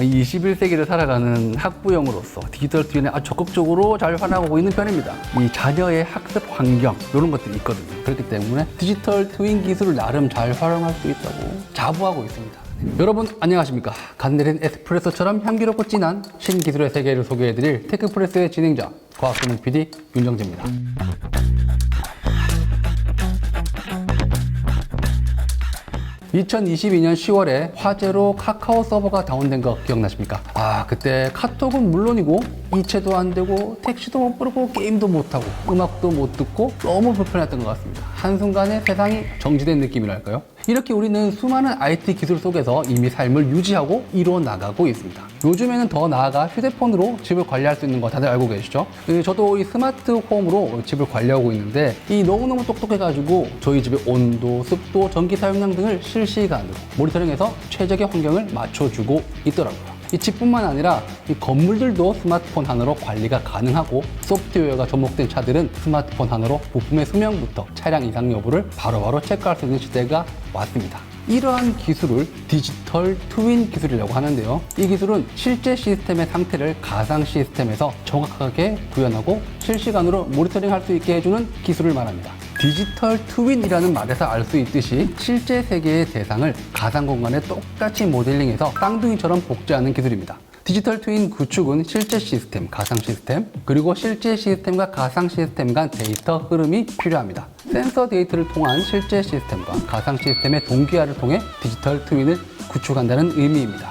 21세기를 살아가는 학부형으로서 디지털 트윈에 적극적으로 잘 활용하고 있는 편입니다. 이 자녀의 학습 환경 이런 것들이 있거든요. 그렇기 때문에 디지털 트윈 기술을 나름 잘 활용할 수 있다고 자부하고 있습니다. 여러분 안녕하십니까 간 내린 에스프레소처럼 향기롭고 진한 신기술의 세계를 소개해드릴 테크프레스의 진행자 과학소문 PD 윤정재입니다. 2022년 10월에 화재로 카카오 서버가 다운된 거 기억나십니까? 아, 그때 카톡은 물론이고 이체도 안 되고 택시도 못 부르고 게임도 못 하고 음악도 못 듣고 너무 불편했던 것 같습니다. 한순간에 세상이 정지된 느낌이랄까요? 이렇게 우리는 수많은 IT 기술 속에서 이미 삶을 유지하고 이루어 나가고 있습니다. 요즘에는 더 나아가 휴대폰으로 집을 관리할 수 있는 거 다들 알고 계시죠? 그 저도 이 스마트 홈으로 집을 관리하고 있는데 이 너무너무 똑똑해가지고 저희 집의 온도, 습도, 전기 사용량 등을 실시간으로 모니터링해서 최적의 환경을 맞춰주고 있더라고요. 이 집뿐만 아니라 이 건물들도 스마트폰 하나로 관리가 가능하고 소프트웨어가 접목된 차들은 스마트폰 하나로 부품의 수명부터 차량 이상 여부를 바로바로 체크할 수 있는 시대가 왔습니다. 이러한 기술을 디지털 트윈 기술이라고 하는데요. 이 기술은 실제 시스템의 상태를 가상 시스템에서 정확하게 구현하고 실시간으로 모니터링 할 수 있게 해주는 기술을 말합니다. 디지털 트윈이라는 말에서 알 수 있듯이 실제 세계의 대상을 가상 공간에 똑같이 모델링해서 쌍둥이처럼 복제하는 기술입니다. 디지털 트윈 구축은 실제 시스템, 가상 시스템, 그리고 실제 시스템과 가상 시스템 간 데이터 흐름이 필요합니다. 센서 데이터를 통한 실제 시스템과 가상 시스템의 동기화를 통해 디지털 트윈을 구축한다는 의미입니다.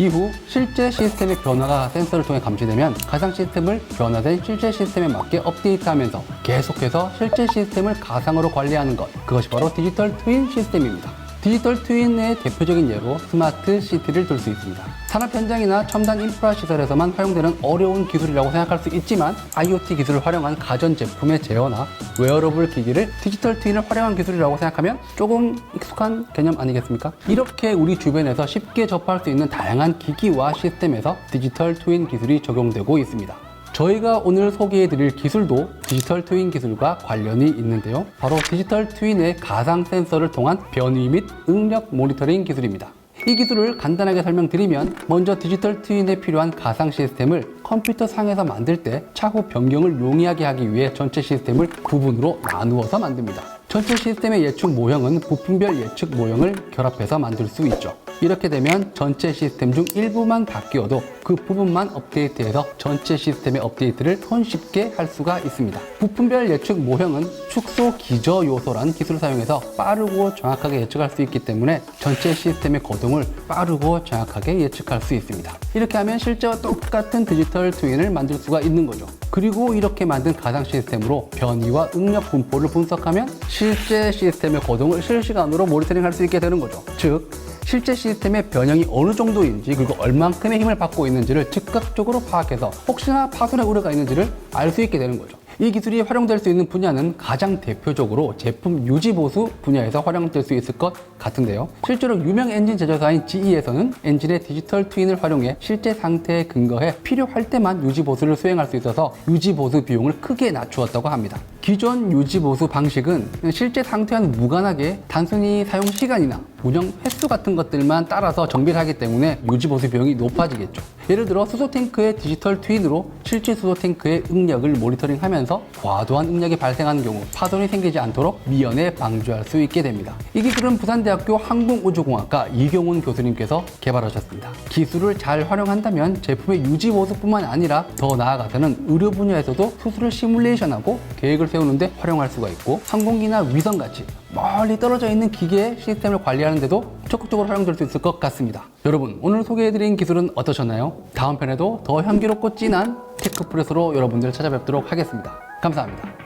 이후 실제 시스템의 변화가 센서를 통해 감지되면 가상 시스템을 변화된 실제 시스템에 맞게 업데이트하면서 계속해서 실제 시스템을 가상으로 관리하는 것 그것이 바로 디지털 트윈 시스템입니다. 디지털 트윈의 대표적인 예로 스마트 시티를 들 수 있습니다. 산업 현장이나 첨단 인프라 시설에서만 활용되는 어려운 기술이라고 생각할 수 있지만 IoT 기술을 활용한 가전 제품의 제어나 웨어러블 기기를 디지털 트윈을 활용한 기술이라고 생각하면 조금 익숙한 개념 아니겠습니까? 이렇게 우리 주변에서 쉽게 접할 수 있는 다양한 기기와 시스템에서 디지털 트윈 기술이 적용되고 있습니다. 저희가 오늘 소개해 드릴 기술도 디지털 트윈 기술과 관련이 있는데요. 바로 디지털 트윈의 가상 센서를 통한 변위 및 응력 모니터링 기술입니다. 이 기술을 간단하게 설명드리면 먼저 디지털 트윈에 필요한 가상 시스템을 컴퓨터 상에서 만들 때 차후 변경을 용이하게 하기 위해 전체 시스템을 부분으로 나누어서 만듭니다. 전체 시스템의 예측 모형은 부품별 예측 모형을 결합해서 만들 수 있죠. 이렇게 되면 전체 시스템 중 일부만 바뀌어도 그 부분만 업데이트해서 전체 시스템의 업데이트를 손쉽게 할 수가 있습니다. 부품별 예측 모형은 축소 기저 요소라는 기술을 사용해서 빠르고 정확하게 예측할 수 있기 때문에 전체 시스템의 거동을 빠르고 정확하게 예측할 수 있습니다. 이렇게 하면 실제와 똑같은 디지털 트윈을 만들 수가 있는 거죠. 그리고 이렇게 만든 가상 시스템으로 변이와 응력 분포를 분석하면 실제 시스템의 거동을 실시간으로 모니터링 할 수 있게 되는 거죠. 즉, 실제 시스템의 변형이 어느 정도인지 그리고 얼만큼의 힘을 받고 있는지를 즉각적으로 파악해서 혹시나 파손의 우려가 있는지를 알 수 있게 되는 거죠. 이 기술이 활용될 수 있는 분야는 가장 대표적으로 제품 유지 보수 분야에서 활용될 수 있을 것 같은데요. 실제로 유명 엔진 제조사인 GE에서는 엔진의 디지털 트윈을 활용해 실제 상태에 근거해 필요할 때만 유지 보수를 수행할 수 있어서 유지 보수 비용을 크게 낮추었다고 합니다. 기존 유지 보수 방식은 실제 상태와는 무관하게 단순히 사용 시간이나 운영 횟수 같은 것들만 따라서 정비를 하기 때문에 유지 보수 비용이 높아지겠죠. 예를 들어 수소 탱크의 디지털 트윈으로 실제 수소 탱크의 응력을 모니터링하면서 과도한 응력이 발생하는 경우 파손이 생기지 않도록 미연에 방지할 수 있게 됩니다. 이 기술은 부산대학교 항공우주공학과 이경훈 교수님께서 개발하셨습니다. 기술을 잘 활용한다면 제품의 유지 보수뿐만 아니라 더 나아가서는 의료 분야에서도 수술을 시뮬레이션하고 계획을 세우는데 활용할 수가 있고 항공기나 위성 같이 멀리 떨어져 있는 기계 시스템을 관리하는데도 적극적으로 활용될 수 있을 것 같습니다. 여러분 오늘 소개해드린 기술은 어떠셨나요? 다음 편에도 더 향기롭고 진한 테크프레스로 여러분들 찾아뵙도록 하겠습니다. 감사합니다.